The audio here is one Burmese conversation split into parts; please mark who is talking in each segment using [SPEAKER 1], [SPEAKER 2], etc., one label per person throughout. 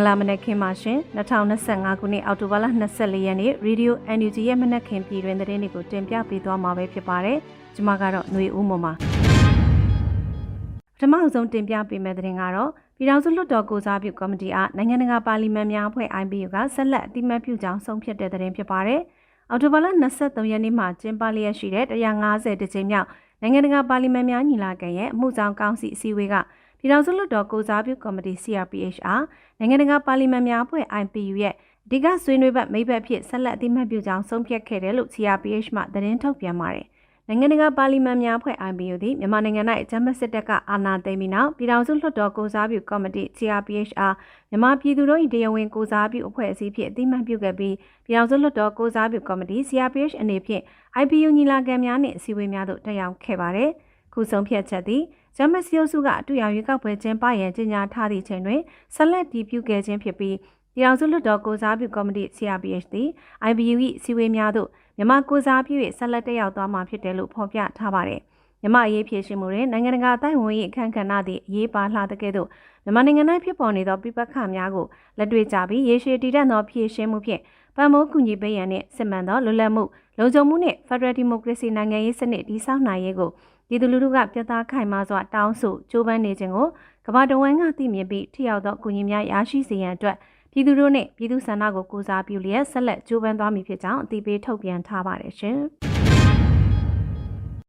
[SPEAKER 1] င်္ဂလာမနက်ခင်းပါရှင်2025ခုနှစ်အောက်တိုဘာလ24ရက်နေ့ Radio NUG ရဲ့မနက်ခင်းပြည်တွင်သတင်းတွေကိုတင်ပြပေးသွားမှာပဲဖြစ်ပါတယ်ကျွန်မကတော့ຫນွေဦးမပါပထမဆုံးတင်ပြပေးမယ့်သတင်းကတော့ပြည်ထောင်စုလွှတ်တော်ကိုစားပြုကော်မတီအားနိုင်ငံတကာပါလီမန်များအဖွဲ့ IPU ကဆက်လက်အတိမတ်ပြုကြောင်းဆုံးဖြတ်တဲ့သတင်းဖြစ်ပါတယ်အောက်တိုဘာလ23ရက်နေ့မှာကျင်းပလျက်ရှိတဲ့150တကြိမ်မြောက်နိုင်ငံတကာပါလီမန်များညီလာခံရဲ့အမှုဆောင်ကောင်စီအစည်းအဝေးက ပြည်ထောင်စုလွှတ်တော်ကိုစားပြုကော်မတီ CRPH အားနိုင်ငံတကာပါလီမန်များအဖွဲ့ IPU ရဲ့အဓိကဆွေးနွေးဘက်မိဘက်ဖြစ်ဆက်လက်အသိမှတ်ပြုကြောင်းဆုံးဖြတ်ခဲ့တယ်လို့ CRPH မှသတင်းထုတ်ပြန်ပါတယ်။နိုင်ငံတကာပါလီမန်များအဖွဲ့ IPU သည်မြန်မာနိုင်ငံ၌အကြမ်းဖက်စစ်တပ်ကအာဏာသိမ်းပြီးနောက်ပြည်ထောင်စုလွှတ်တော်ကိုစားပြုကော်မတီ CRPH အားမြန်မာပြည်သူတို့၏တရားဝင်ကိုစားပြုအဖွဲ့အစည်းဖြင့်အသိမှတ်ပြုခဲ့ပြီးပြည်ထောင်စုလွှတ်တော်ကိုစားပြုကော်မတီ CRPH အနေဖြင့် IPU ညီလာခံများနှင့်အစည်းအဝေးများသို့တက်ရောက်ခဲ့ပါတယ်။ခုဆုံးဖြတ်ချက်သည် ဂျမစီယိုစုကအတူရရွေးကောက်ပွဲကျင်းပရန်ကြေညာထားသည့်ချိန်တွင်ဆက်လက်တည်ပြုခဲ့ခြင်းဖြစ်ပြီးပြည်အောင်စုလွှတ်တော်ကိုစားပြုကော်မတီ CRPH သည် IBU ၏စီဝေးများသို့မြန်မာကိုစားပြု၍ဆက်လက်တက်ရောက်သွားမှာဖြစ်တယ်လို့ဖော်ပြထားပါတယ်။မြန်မာအရေးဖြည့်ရှင်မှုတွင်နိုင်ငံတကာအတိုင်းအဝန်၏အခမ်းကဏ္ဍသည့်အရေးပါလှတဲ့ကဲ့သို့မြန်မာနိုင်ငံ၌ဖြစ်ပေါ်နေသောပြပခများကိုလက်တွေ့ကြပြီးရေရှည်တည်တံ့သောဖြည့်ရှင်မှုဖြင့်ပံ့ပိုးကူညီပေးရန်နှင့်စစ်မှန်သောလွတ်လပ်မှုလုံခြုံမှုနှင့် Federal Democracy နိုင်ငံရေးစနစ်တည်ဆောက်နိုင်ရေးကို ပြည်သူလူထုကပြသခိုင်မာစွာတောင်းဆိုကြိုးပမ်းနေခြင်းကိုကမ္ဘာတဝန်းကသိမြင်ပြီးထိရောက်သောအကူအညီများရရှိစေရန်အတွက်ပြည်သူတို့နှင့်ပြည်သူဆန္ဒကိုကိုစားပြုလျက်ဆက်လက်ကြိုးပမ်းသွားမည်ဖြစ်ကြောင်းအသိပေးထုတ်ပြန်ထားပါတယ်ရှင်။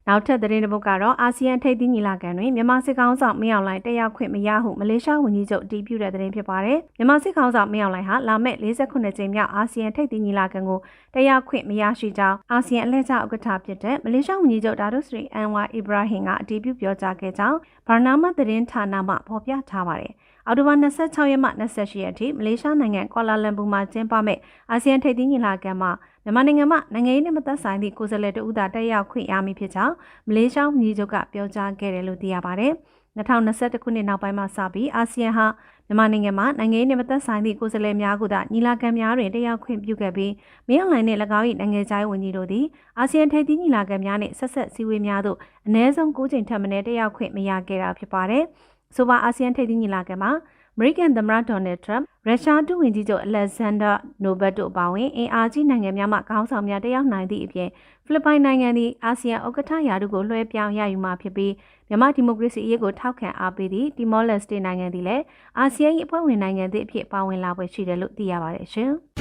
[SPEAKER 1] နောက်ထပ်သတင်းတစ်ပုဒ်ကတော့အာဆီယံထိပ်သီးညီလာခံတွင်မြန်မာစစ်ကောင်ဆောင်မင်းအောင်လှိုင်တက်ရောက်ခွင့်မရဟုမလေးရှားဝန်ကြီးချုပ်အတည်ပြုတဲ့သတင်းဖြစ်ပါတယ်။မြန်မာစစ်ကောင်ဆောင်မင်းအောင်လှိုင်ဟာလာမယ့်48ကြိမ်မြောက်အာဆီယံထိပ်သီးညီလာခံကိုတက်ရောက်ခွင့်မရရှိကြောင်းအာဆီယံအလှည့်ကျဥက္ကဋ္ဌဖြစ်တဲ့မလေးရှားဝန်ကြီးချုပ်ဒါဒုစရီအန်ဝါအီဘရာဟင်ကအတည်ပြုပြောကြားခဲ့ကြောင်းဘာနာမသတင်းဌာနမှဖော်ပြထားပါတယ်။ အော်တိုဘာ26ရက်မှ28ရက်အထိမလေးရှားနိုင်ငံကွာလာလမ်ပူမှာကျင်းပမဲ့အာဆီယံထိပ်သီးညီလာခံမှာမြန်မာနိုင်ငံမှာနိုင်ငံရေးနဲ့မသက်ဆိုင်သည့်ကိုယ်စားလှယ်တဦးသာတက်ရောက်ခွင့်ရမည်ဖြစ်ကြောင်းမလေးရှားဝန်ကြီးချုပ်ကပြောကြားခဲ့တယ်လို့သိရပါတယ်။2021ခုနှစ်နောက်ပိုင်းမှာစပြီးအာဆီယံဟာမြန်မာနိုင်ငံမှာနိုင်ငံရေးနဲ့မသက်ဆိုင်သည့်ကိုယ်စားလှယ်များကညီလာခံများတွင်တက်ရောက်ခွင့်ပြုခဲ့ပြီးမင်းအောင်လှိုင်နှင့်၎င်း၏နိုင်ငံခြားရေးဝန်ကြီးတို့သည်အာဆီယံထိပ်သီးညီလာခံများနှင့်ဆက်ဆက်စည်းဝေးများသို့အ ਨੇ ဆုံး9ကြိမ်ထပ်မံတက်ရောက်ခွင့်မရခဲ့တာဖြစ်ပါတယ်။ ဆိုပါအာဆီယံထိပ်သီးညီလာခံမှာအမေရိကန်သမ္မတဒေါ်နယ်ထရမ်ရုရှားဒုဝန်ကြီးချုပ်အလက်ဇန်ဒါနိုဘတ်တို့အပါအဝင်အင်အားကြီးနိုင်ငံများမှခေါင်းဆောင်များတက်ရောက်နိုင်သည့်အပြင်ဖိလစ်ပိုင်နိုင်ငံသည်အာဆီယံဥက္ကဋ္ဌရာထူးကိုလွှဲပြောင်းရယူမှာဖြစ်ပြီးမြန်မာဒီမိုကရေစီအရေးကိုထောက်ခံအားပေးသည့်တီမောလက်စတေနိုင်ငံသည်လည်းအာဆီယံ၏အဖွဲ့ဝင်နိုင်ငံသည့်အဖြစ်ပါဝင်လာပွဲရှိတယ်လို့သိရပါတယ်ရှင်။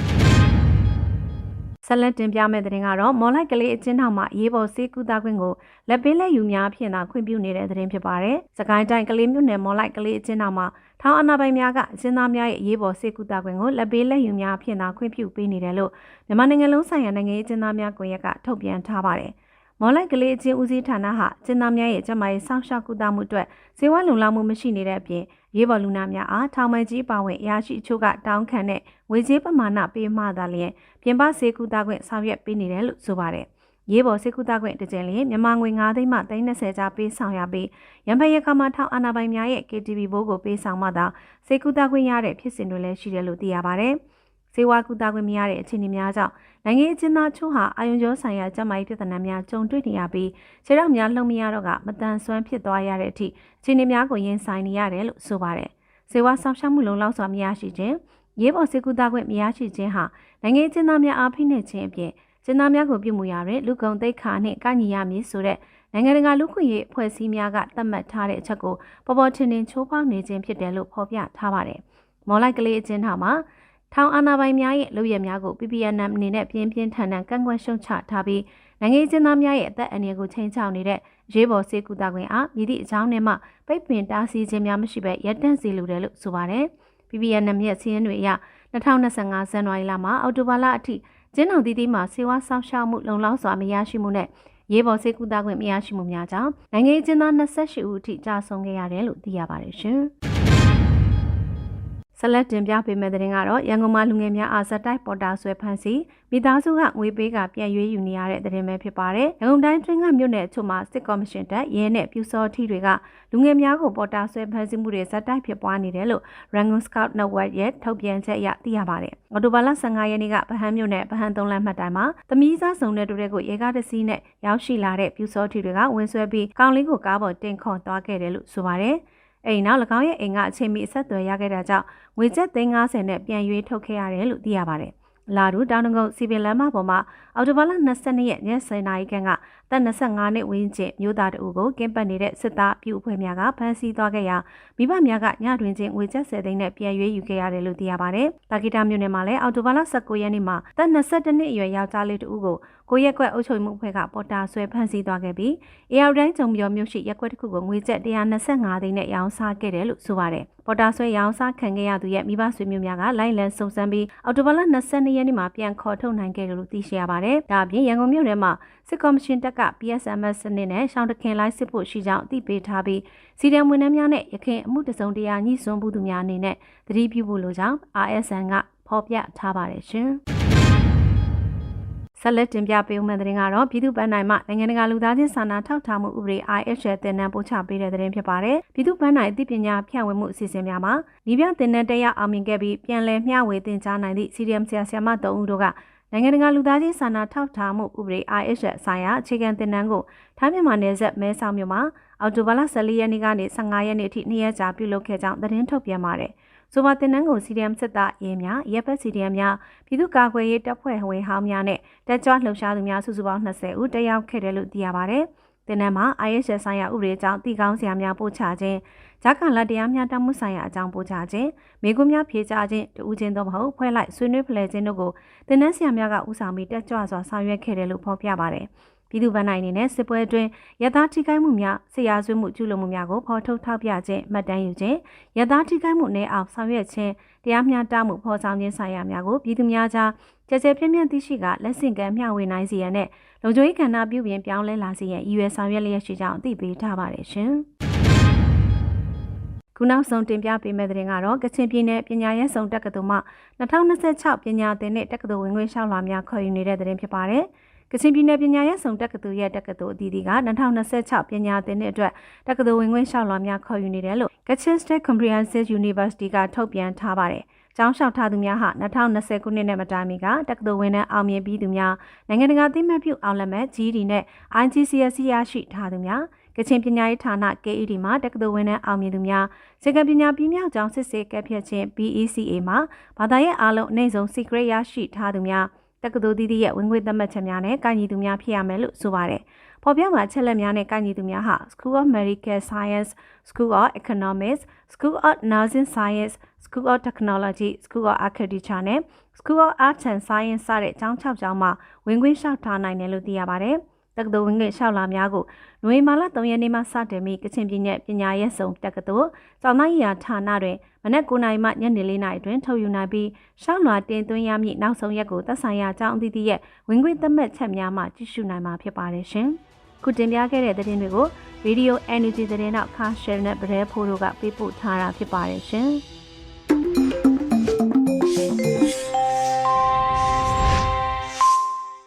[SPEAKER 1] ဆက်လက်တင်ပြမယ့်သတင်းကတော့မော်လိုက်ကလေးအချင်းထောင်မှာရေးပေါ်စေးကူတာခွင့်ကိုလက်ပေးလက်ယူများဖြင့်သာခွင့်ပြုနေတဲ့သတင်းဖြစ်ပါတယ်။စကိုင်းတိုင်းကလေးမြို့နယ်မော်လိုက်ကလေးအချင်းထောင်မှာထောင်အနာပိုင်များကအချင်းသားများရဲ့ရေးပေါ်စေးကူတာခွင့်ကိုလက်ပေးလက်ယူများဖြင့်သာခွင့်ပြုပေးနေတယ်လို့မြန်မာနိုင်ငံလုံးဆိုင်ရာနိုင်ငံရေးအချင်းသားများကွန်ရက်ကထုတ်ပြန်ထားပါတယ်။ မော်လိုက်ကလေးအချင်းဦးစီးဌာနဟာကျင်းသားများရဲ့ကျန်းမာရေးစောင့်ရှောက်ကုသမှုအတွက်ဇေဝလုံလောက်မှုမရှိနေတဲ့အပြင်ရေးပေါ်လူနာများအားထောင်မကြီးပါဝင်အရာရှိအချို့ကတောင်းခံတဲ့ဝေကြေးပမာဏပေးမှသာလျှင်ပြင်ပဆေးကုသခွင့်ဆောင်ရွက်ပေးနေတယ်လို့ဆိုပါတယ်။ရေးပေါ်ဆေးကုသခွင့်တကြိမ်လျင်မြန်မာငွေ9သိန်းမှ330ကျားပေးဆောင်ရပြီးရန်ဖက်ရကမထောင်အာဏာပိုင်များရဲ့ KTV ဘိုးကိုပေးဆောင်မှသာဆေးကုသခွင့်ရတဲ့ဖြစ်စဉ်တွေလည်းရှိတယ်လို့သိရပါတယ်။ ဆေးဝါးကုသခွင့်မရတဲ့အခြေအနေများကြောင့်နိုင်ငံရေးအကျဉ်းသားချို့ဟာအာယုံကျောဆိုင်ရာကျန်းမာရေးပြဿနာများကြုံတွေ့နေရပြီးခြေထောက်များလှုပ်မရတော့ကမတန်ဆွမ်းဖြစ်သွားရတဲ့အထိအခြေအနေများကိုရင်ဆိုင်နေရတယ်လို့ဆိုပါတယ်။ဆေးဝါးဆောင်ရှောက်မှုလုံလောက်စွာမရရှိခြင်းရေးပေါ်ဆေးကုသခွင့်မရရှိခြင်းဟာနိုင်ငံရေးအကျဉ်းသားများအားဖိနှိပ်ခြင်းအပြင်ကျဉ်းသားများကိုပြုမှုရတဲ့လူကုန်သိက္ခာနှင့်ကညီရမည်ဆိုတဲ့နိုင်ငံတကာလူခွင့်ရေးအဖွဲ့အစည်းများကသတ်မှတ်ထားတဲ့အချက်ကိုပေါ်ပေါ်ထင်ထင်ချိုးဖောက်နေခြင်းဖြစ်တယ်လို့ဖော်ပြထားပါတယ်။မော်လိုက်ကလေးအချင်းထောင်မှာ ထောင်အာဏာပိုင်များရဲ့လုပ်ရများကို PPNM အနေနဲ့ပြင်းပြင်းထန်ထန်ကန့်ကွက်ရှုံချထားပြီးနိုင်ငံရေးသားများရဲ့အသက်အန္တရာယ်ကိုချိန်ချောက်နေတဲ့ရေးပေါ်စေကူတာခွင့်အားမြည်သည့်အကြောင်းနဲ့မှပိတ်ပင်တားဆီးခြင်းများမရှိဘဲရပ်တန့်စေလိုတယ်လို့ဆိုပါတယ်။ PPNM ရဲ့စီးရင်တွေအရ2025ဇန်နဝါရီလမှာအော်တိုဘာလအထိကျင်းတော်တီးတီးမှာစေဝါဆောင်ရှောက်မှုလုံလောက်စွာမရရှိမှုနဲ့ရေးပေါ်စေကူတာခွင့်မရရှိမှုများကြောင့်နိုင်ငံရေးသား28ဦးအထိကြာဆုံးခဲ့ရတယ်လို့သိရပါတယ်ရှင်။ ဆက်လက်တင်ပြပေးမယ့်သတင်းကတော့ရန်ကုန်မှာလူငယ်များအားဇက်တိုက်ပေါ်တာဆွဲဖမ်းဆီးမိသားစုကငွေပေးကပြန်ရွေးယူနေရတဲ့သတင်းပဲဖြစ်ပါတယ်။ရန်ကုန်တိုင်းတွင်းကမြို့နယ်အချို့မှာစစ်ကော်မရှင်တပ်ရဲနဲ့ပြူစောထီတွေကလူငယ်များကိုပေါ်တာဆွဲဖမ်းဆီးမှုတွေဇက်တိုက်ဖြစ်ပွားနေတယ်လို့ Rangoon Scout Network ရဲ့ထုတ်ပြန်ချက်အရသိရပါတယ်။အော်တိုဘာလ15ရက်နေ့ကဗဟန်းမြို့နယ်ဗဟန်းသုံးလမ်းမှတ်တိုင်မှာသမီးစားစုံတဲ့တူတဲ့ကိုရေကားတစ်စီးနဲ့ရောက်ရှိလာတဲ့ပြူစောထီတွေကဝင်ဆွဲပြီးကောင်လေးကိုကားပေါ်တင်ခေါ်သွားခဲ့တယ်လို့ဆိုပါတယ်။ အိမ်နောက်၎င်းရဲ့အိမ်ကအချိန်မီအဆက်အသွယ်ရခဲ့တာကြောင့်ငွေကျပ်350နဲ့ပြန်ရွေးထုတ်ခဲ့ရတယ်လို့သိရပါတယ်။ လာဒူတောင်တငုတ်စီပင်လမ်းမပေါ်မှာအော်တိုဘာလ22ရက်ည7:00နာရီခန့်ကသက်25နှစ်ဝန်းကျင်မျိုးသားတအူကိုကင်းပတ်နေတဲ့စစ်သားပြူအဖွဲ့များကဖမ်းဆီးသွားခဲ့ရာမိဘများကညတွင်ချင်းငွေကျပ်10သိန်းနဲ့ပြန်ရွေးယူခဲ့ရတယ်လို့သိရပါတယ်။တာဂီတာမြို့နယ်မှာလည်းအော်တိုဘာလ19ရက်နေ့မှာသက်22နှစ်အရွယ်ယောက်ျားလေးတအူကိုကိုရက်ကွက်အုပ်ချုပ်မှုအဖွဲ့ကပေါ်တာဆွဲဖမ်းဆီးသွားခဲ့ပြီး AR တိုင်းဂျုံပြောမြို့ရှိရက်ကွက်တစ်ခုကိုငွေကျပ်125သိန်းနဲ့ရောင်းစားခဲ့တယ်လို့ဆိုပါတယ်။ပေါ်တာဆွဲရောင်းစားခံခဲ့ရသူရဲ့မိဘဆွေမျိုးများကလိုက်လံစုံစမ်းပြီးအော်တိုဘာလ22ရက်နေ့မှာပြန်ခေါ်ထုတ်နိုင်ခဲ့တယ်လို့သိရှိရပါတယ်။ဒါအပြင်ရန်ကုန်မြို့ထဲမှာစစ်ကော်မရှင်တပ်က PSMS စနစ်နဲ့ရှောင်းတခင်လိုက်စစ်ဖို့ရှိကြောင်းအသိပေးထားပြီးစီဒံဝန်ထမ်းများနဲ့ရခိုင်အမှုတစုံတရာညှိစွန်းမှုသူများအနေနဲ့သတိပြုဖို့လိုကြောင်း RSN ကဖော်ပြထားပါတယ်ရှင်။ ဆက်လက်တင်ပြပေးဦးမယ့်သတင်းကတော့ပြည်သူ့ပန်းနိုင်မှနိုင်ငံတကာလူသားချင်းစာနာထောက်ထားမှုဥပဒေ IHL တင်နန်းပို့ချပေးတဲ့သတင်းဖြစ်ပါတယ်။ပြည်သူ့ပန်းနိုင်အသိပညာဖြန့်ဝေမှုအစီအစဉ်များမှာဤပြတင်နန်းတက်ရောက်အောင်မြင်ခဲ့ပြီးပြန်လည်မျှဝေသင်ကြားနိုင်သည့် CDM ဆရာဆရာမ၃ဦးတို့ကနိုင်ငံတကာလူသားချင်းစာနာထောက်ထားမှုဥပဒေ IHL ဆိုင်ရာအခြေခံတင်နန်းကိုထိုင်းမြန်မာနယ်စပ်မဲဆောက်မြို့မှာအော်တိုဘာလ14ရက်နေ့ကနေ15ရက်နေ့အထိနေ့ရက်ကြာပြုလုပ်ခဲ့ကြောင်းသတင်းထုတ်ပြန်ပါတယ်။ ဆိုပါတင်နန်းကို CDM စစ်သားရေးများရပ်ဖက် CDM များပြည်သူ့ကာကွယ်ရေးတပ်ဖွဲ့ဝင်ဟောင်းများနဲ့တက်ကြွလှုပ်ရှားသူများစုစုပေါင်း20ဦးတက်ရောက်ခဲ့တယ်လို့သိရပါတယ်။တင်နန်းမှာ ISS ဆိုင်ရာဥပဒေအကြောင်းတည်ကောင်းစရာများပို့ချခြင်းဂျာကန်လက်တရားများတမှုဆိုင်ရာအကြောင်းပို့ချခြင်းမိကွန်းများဖြေချခြင်းတူးချင်းသို့မဟုတ်ဖွဲ့လိုက်ဆွေးနွေးဖလှယ်ခြင်းတို့ကိုတင်နန်းဆရာများကဦးဆောင်ပြီးတက်ကြွစွာဆောင်ရွက်ခဲ့တယ်လို့ဖော်ပြပါတယ်။ ပြည်သူ့ဗန်းနိုင်အနေနဲ့စစ်ပွဲအတွင်းရသားထိခိုက်မှုများဆရာဆွေးမှုကျူးလွန်မှုများကိုဖော်ထုတ်ထောက်ပြခြင်းမှတ်တမ်းယူခြင်းရသားထိခိုက်မှုနဲ့အောင်ဆောင်ရွက်ခြင်းတရားမျှတမှုဖော်ဆောင်ခြင်းဆိုင်ရာများကိုပြည်သူများကြားကြကြပြင်းပြင်းသိရှိကလက်ဆင့်ကမ်းမျှဝေနိုင်စေရန်နဲ့လုံခြုံရေးကဏ္ဍပြုပြင်ပြောင်းလဲလာစေရန်ရည်ရွယ်ဆောင်ရွက်လျက်ရှိကြောင်းအသိပေးထားပါတယ်ရှင်။ခုနောက်ဆုံးတင်ပြပေးမယ့်တဲ့ရင်ကတော့ကချင်ပြည်နယ်ပညာရေးဆောင်တက္ကသိုလ်မှ2026ပညာသင်တဲ့တက္ကသိုလ်ဝင်ခွင့်လျှောက်လာများခေါ်ယူနေတဲ့တဲ့ရင်ဖြစ်ပါတယ်။ ကချင်ပြည်နယ်ပညာရေးဆောင်တက္ကသိုလ်ရဲ့တက္ကသိုလ်အသီးသီးက2026ပညာသင်နှစ်အတွက်တက္ကသိုလ်ဝင်ခွင့်လျှောက်လွှာများခေါ်ယူနေတယ်လို့ Kachin State Comprehensive University ကထုတ်ပြန်ထားပါတယ်။ကျောင်းလျှောက်ထားသူများဟာ2020ခုနှစ်နဲ့မတိုင်မီကတက္ကသိုလ်ဝင်နှန်းအောင်မြင်ပြီးသူများနိုင်ငံတကာသိမှတ်ပြုအောင်လက်မဲ့ GD နဲ့ IGCSE ရရှိထားသူများကချင်ပညာရေးဌာန KED မှာတက္ကသိုလ်ဝင်နှန်းအောင်မြင်သူများစကပညာပြီးမြောက်ကျောင်းစစ်ဆေးကပ်ဖြတ်ခြင်း BECA မှာဘာသာရေးအားလုံးအနည်းဆုံး secret ရရှိထားသူများ တက္ကသိုလ်သီးသီးရဲ့ဝင်ငွေသတ်မှတ်ချက်များနဲ့ကိုင်ညီသူများဖြစ်ရမယ်လို့ဆိုပါတယ်။ဖော်ပြမှာချက်လက်များနဲ့ကိုင်ညီသူများဟာ School of Medical Science, School of Economics, School of Nursing Science, School of Technology, School of Architecture နဲ့ School of Arts and Science စတဲ့အကြောင်း6ကျောင်းမှာဝင်ခွင့်လျှောက်ထားနိုင်တယ်လို့သိရပါတယ်။ တက္ကသိုလ်ဝင်ငယ်လျှောက်လာများကိုနွေမာလ3ရက်နေ့မှစတင်ပြီးကချင်ပြည်နယ်ပညာရေးဆောင်တက္ကသိုလ်ကျောင်းသားရာဌာနတွင်မနက်9:00နာရီမှညနေ4:00နာရီတွင်ထုတ်ယူနိုင်ပြီးရှောက်လွာတင်သွင်းရမည့်နောက်ဆုံးရက်ကိုသက်ဆိုင်ရာကျောင်းအသီးသီးရဲ့ဝင်ခွင့်သတ်မှတ်ချက်များမှကြည့်ရှုနိုင်မှာဖြစ်ပါတယ်ရှင်။ခုတင်ပြခဲ့တဲ့သတင်းတွေကို Radio Energy သတင်းနောက်ခါ share နဲ့ဗရဲဖိုးတို့ကပေးပို့ထားတာဖြစ်ပါတယ်ရှင်။